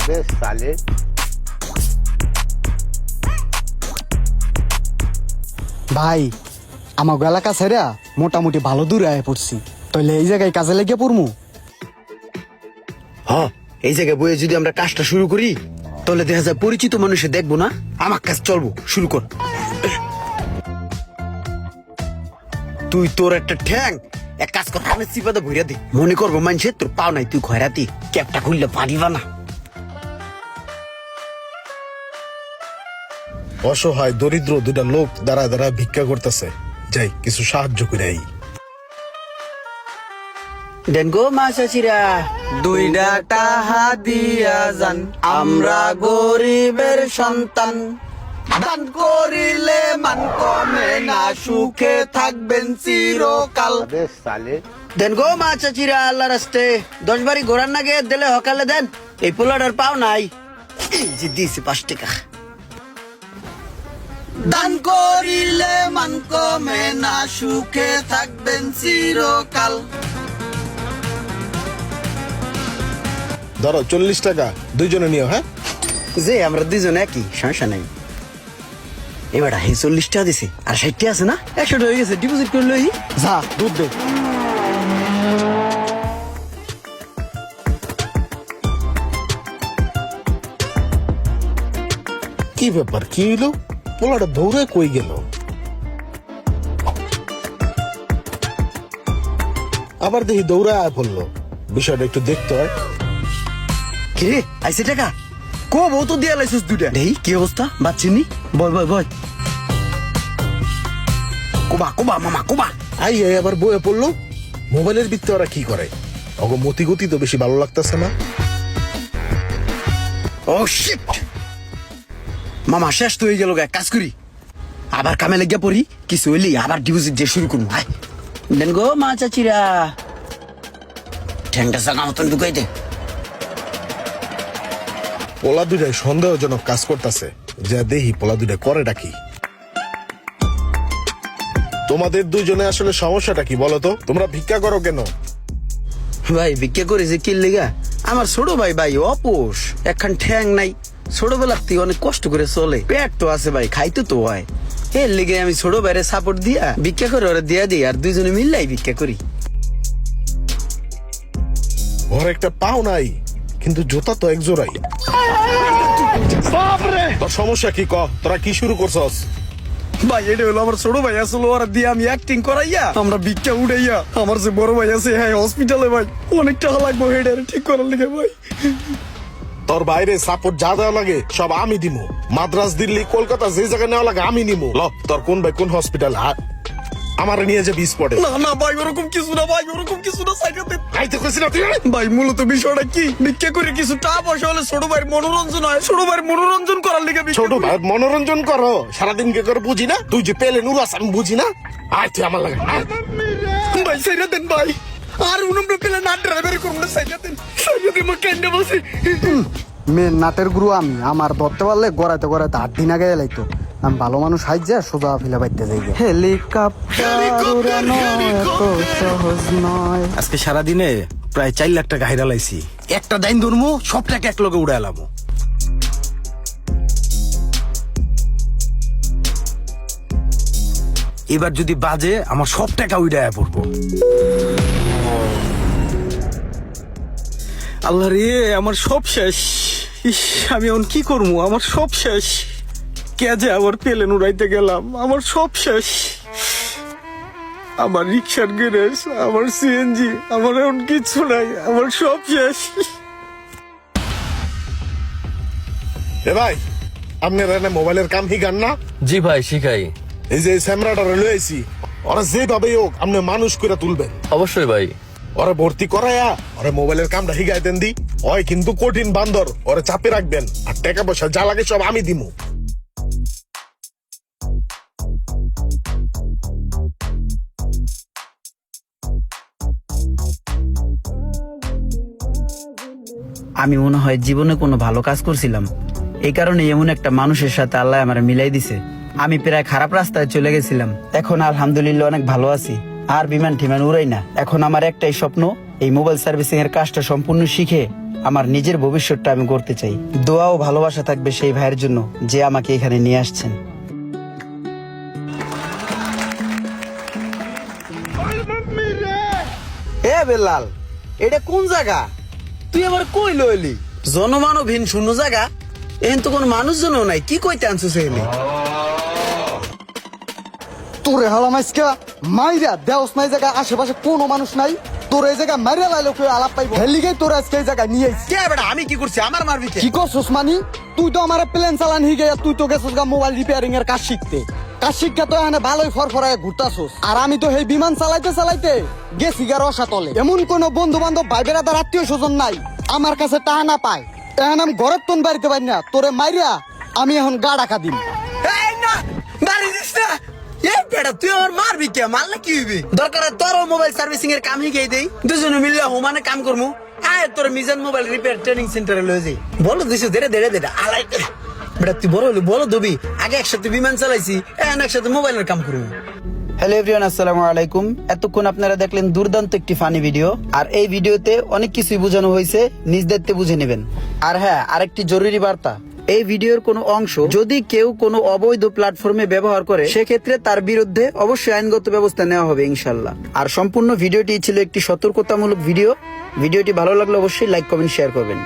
হবে সালে ভাই আমার এলাকা ছেড়া মোটামুটি ভালো দূরে আয় পড়ছি। তাহলে এই জায়গায় কাজে লেগে পড়মু? হ এই জায়গায় বইয়ে যদি আমরা কাজটা শুরু করি তাহলে দেখা যায় পরিচিত মানুষে দেখব না আমার কাজ চলবো শুরু কর। তুই তোর একটা ঠ্যাং এক কাজ কর আমি সিপাতে ভরিয়া দি। মনে করব মানুষের তোর পাও নাই তুই খয়রাতি ক্যাপটা খুললে পারিবা না। অসহায় দরিদ্র দুটা লোক দ্বারা দ্বারা ভিক্ষা করতেছে। যাই কিছু সাহায্য করে আই। দেন গো মা চাচিরা দুইটা টাহা দিয়া যান আমরা গরিবের সন্তান। দান করিলে মান কমে না সুখে থাকবেন চিরকাল। দেন গো মা চাচিরা আল্লাহ রাস্তে দশ বাড়ি ঘোরার নাগে দিলে হকালে দেন এই পোলাটার পাও নাই। এই যে দিয়েছি পাঁচ টাকা। দান করিলে মান কমে না সুখে থাকবেন চিরকাল। ধরো চল্লিশ টাকা দুইজনে নিও হ্যাঁ? যে আমরা দুজন একই সমস্যা নাই। এবার হে চল্লিশ টাকা দিছে আর ষাটটি আছে না? একশো হয়ে গেছে ডিপোজিট করে লই যা দুধ দে। কি ব্যাপার কি হইল? পোলাটা দৌড়ে কই গেল? আবার দেখি দৌড়ে পড়ল। বিষয়টা একটু দেখতে হয়। কিরে আইসে টাকা? কো বউ তো দিয়া লাইছিস দুটা দেই কি অবস্থা? বাচ্চিনি? বয় বয় বয়। কোবা কোবা মামা কোবা। আই আই আবার বয়ে পড়ল। মোবাইলের ভিত্তে ওরা কি করে? অগ তো বেশি ভালো লাগতেছে না। ও শিট মামা শেষ তো হয়ে গেল গা কাজ করি। আবার কামে লেগে পড়ি কিছু হইলি আবার ডিপোজিট দিয়ে শুরু করব আয় দেন গো মা চাচিরা। ঠ্যাংটা জাগা মতন ঢুকাই দে। পোলা দুটাই সন্দেহজনক কাজ করতেছে। যা দেহি পোলা দুটা করে ডাকি তোমাদের দুজনে আসলে সমস্যাটা কি বলো তো? তোমরা ভিক্ষা করো কেন? ভাই ভিক্ষা করে যে কি লেগা? আমার ছোট ভাই ভাই অপোষ। একখান ঠ্যাং নাই। ছোটবেলার থেকে অনেক কষ্ট করে চলে। পেট তো আছে ভাই খাইতে তো হয়। এর লেগে আমি ছোট ভাইরে সাপোর্ট দিয়া ভিক্ষা করে ওরা দিয়া দিই আর দুইজনে মিললাই ভিক্ষা করি। ওর একটা পাও নাই কিন্তু জুতা তো এক জোড়াই। তোর সমস্যা কি ক? তোরা কি শুরু করছস? ভাই এটা হলো আমার ছোট ভাই আসলে ওরা দিয়ে আমি অ্যাক্টিং করাইয়া আমরা ভিক্ষা উড়াইয়া আমার যে বড় ভাই আছে হ্যাঁ হসপিটালে ভাই অনেক টাকা লাগবে হেডের ঠিক করার লেগে ভাই। তোর বাইরে সাপোর্ট যা দেওয়া লাগে সব আমি দিমু। মাদ্রাস দিল্লি কলকাতা যে জায়গায় নেওয়া লাগে আমি নিমু। ল তোর কোন ভাই কোন হসপিটাল আমার নিয়ে যাবি স্পটে না না ভাই ওরকম কিছু না ভাই ওরকম কিছু না সাইকেল আইতে কইছি না তুই? ভাই মূলত বিষয়টা কি? ভিক্ষা করে কিছু টাকা পয়সা হলে ছোট ভাইয়ের মনোরঞ্জন হয়। ছোট ভাইয়ের মনোরঞ্জন করার লেগে ছোট ভাই মনোরঞ্জন করো। সারাদিন কে করে বুঝি না? তুই যে পেলে নুরাস আমি বুঝি না? আয় তুই আমার লাগে। ভাই সাইরা দেন ভাই। আর উনুমটা পেলে না ড্রাইভারি করুন না সাইরা দেন। সাইরা কেন্দ্রে বসে? মেন নাটের গুরু আমি আমার ধরতে পারলে গড়াইতে গড়াইতে আট দিন আগে লাইতো আমি ভালো মানুষ হাইজা সোজা ফিলা বাইতে যাই হেলিকপ্টার উড়ানো এত সহজ নয়। আজকে সারাদিনে প্রায় চার লাখ টাকা হাইরা লাইছি। একটা দাইন ধরমু সব টাকা এক লগে উড়ে এবার যদি বাজে আমার সব টাকা উড়ে পড়ব। আল্লাহ রে আমার সব শেষ। ইস আমি এখন কি করব? আমার সব শেষ। কে যে আবার পেলেন উড়াইতে গেলাম? আমার সব শেষ। আমার রিক্সার গ্যারেজ আমার সিএনজি আমার এখন কিচ্ছু নাই আমার সব শেষ। এ ভাই আপনার মোবাইলের কাম হিগান না? জি ভাই শিখাই। এই যে স্যামরাটা ওরা হোক আপনি মানুষ করে তুলবেন। অবশ্যই ভাই। ওরা ভর্তি করায়া ওরা মোবাইলের কামটা হিগাই দেন দি। ওই কিন্তু কঠিন বান্দর ওরা চাপে রাখবেন। আর টাকা পয়সা যা লাগে সব আমি দিমু। আমি মনে হয় জীবনে কোনো ভালো কাজ করছিলাম। এই কারণে এমন একটা মানুষের সাথে আল্লাহ আমার মিলাই দিছে। আমি প্রায় খারাপ রাস্তায় চলে গেছিলাম। এখন আলহামদুলিল্লাহ অনেক ভালো আছি। আর বিমান টিমান উড়াই না। এখন আমার একটাই স্বপ্ন এই মোবাইল সার্ভিসিং এর কাজটা সম্পূর্ণ শিখে আমার নিজের ভবিষ্যৎটা আমি করতে চাই। দোয়া ও ভালোবাসা থাকবে সেই ভাইয়ের জন্য যে আমাকে এখানে নিয়ে আসছেন। এ বেলাল এটা কোন জায়গা? তুই আবার কই লইলি? জনমানবহীন শূন্য জায়গা? এখন তো কোনো মানুষজনও নাই। কি কইতে আনছিস এখানে তোরে হালাম আজকে। মাইরা দেওস নাই জায়গা আশেপাশে কোনো মানুষ নাই। তোর এই জায়গা মাইরা লাইলো কেউ আলাপ পাইবো? হেলিগে তোর আজকে এই জায়গায় নিয়ে আইছি। কে বেটা আমি কি করছি? আমার মারবি কে? কি করছস মানি? তুই তো আমার প্লেন চালান হিগে তুই তো গেছস গা মোবাইল রিপেয়ারিং এর কাজ শিখতে। কাজ শিক্ষা তো এখানে ভালোই ফরফরায় ঘুরতাছস। আর আমি তো সেই বিমান চালাইতে চালাইতে গেছি গা রসা তলে এমন কোন বন্ধু বান্ধব ভাই বেড়াদার আত্মীয় স্বজন নাই। আমার কাছে টাকা না পায়। এখন আমি ঘরের তোন বাড়িতে পারি না। তোরে মাইরা আমি এখন গা ডাকা না বেটা, তুই আমার কে? দরকার তোর মোবাইল সার্ভিসিং এর দুজনে হোমানে কাম আয়, তোর মিজান মোবাইল রিপেয়ার ট্রেনিং সেন্টারে ধীরে বেটা, তুই আগে একসাথে বিমান একসাথে মোবাইলের কাম হ্যালো আসসালামু আলাইকুম। এতক্ষণ আপনারা দেখলেন দুর্দান্ত একটি ফানি ভিডিও আর এই ভিডিওতে অনেক কিছুই বোঝানো হয়েছে নিজ দায়িত্বে বুঝে নেবেন। আর হ্যাঁ আরেকটি জরুরি বার্তা। এই ভিডিওর কোনো অংশ যদি কেউ কোনো অবৈধ প্ল্যাটফর্মে ব্যবহার করে, সেক্ষেত্রে তার বিরুদ্ধে অবশ্যই আইনগত ব্যবস্থা নেওয়া হবে ইনশাল্লাহ আর সম্পূর্ণ ভিডিওটি ছিল একটি সতর্কতামূলক ভিডিও। ভিডিওটি ভালো লাগলে অবশ্যই লাইক, কমেন্ট শেয়ার করবেন।